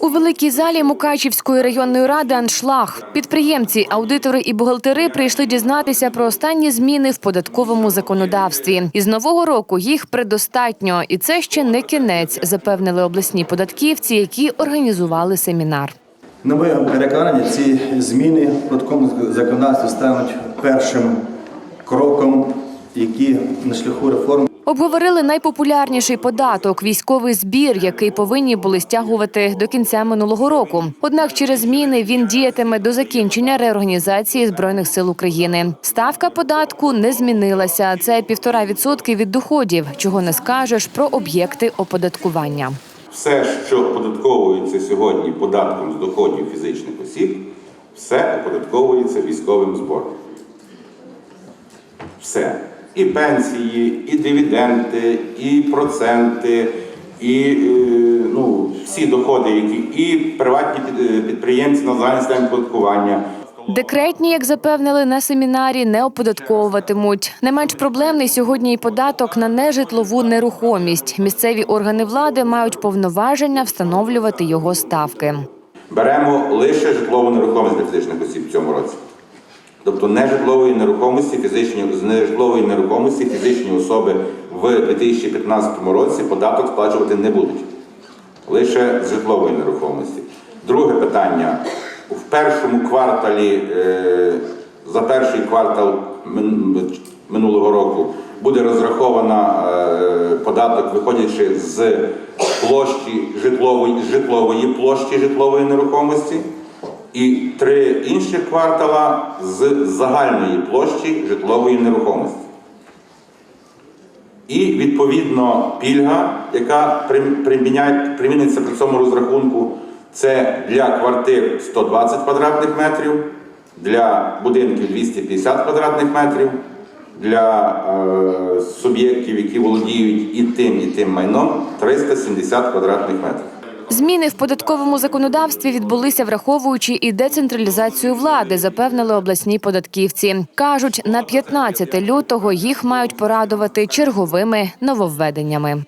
У великій залі Мукачівської районної ради аншлаг. Підприємці, аудитори і бухгалтери прийшли дізнатися про останні зміни в податковому законодавстві. Із нового року їх предостатньо, і це ще не кінець, запевнили обласні податківці, які організували семінар. На моє переконання, ці зміни в податковому законодавстві стануть першим кроком, які на шляху реформ Обговорили найпопулярніший податок військовий збір, який повинні були стягувати до кінця минулого року. Однак через зміни він діятиме до закінчення реорганізації збройних сил України. Ставка податку не змінилася. Це півтора відсотки від доходів, чого не скажеш про об'єкти оподаткування. Все, що оподатковується сьогодні податком з доходів фізичних осіб, все оподатковується військовим збором. Все. І пенсії, і дивіденди, і проценти, і е, ну, всі доходи, які і приватні е, підприємці на загальний системі оподаткування. Декретні, як запевнили на семінарі, не оподатковуватимуть. Не менш проблемний сьогодні і податок на нежитлову нерухомість. Місцеві органи влади мають повноваження встановлювати його ставки. Беремо лише житлову нерухомість для фізичних осіб в цьому році. Тобто нежитлової нерухомості, фізичні з нежитлової нерухомості фізичні особи в 2015 році податок сплачувати не будуть. Лише з житлової нерухомості. Друге питання. В першому кварталі, е, за перший квартал минулого року буде розрахована е, податок, виходячи з площі житлової, житлової площі житлової нерухомості, і три інших квартала з загальної площі житлової нерухомості. І відповідно пільга, яка прим- приміниться при цьому розрахунку, це для квартир 120 квадратних метрів, для будинків 250 квадратних метрів, для е, суб'єктів, які володіють і тим, і тим майном 370 квадратних метрів. Зміни в податковому законодавстві відбулися, враховуючи і децентралізацію влади, запевнили обласні податківці. кажуть, на 15 лютого їх мають порадувати черговими нововведеннями.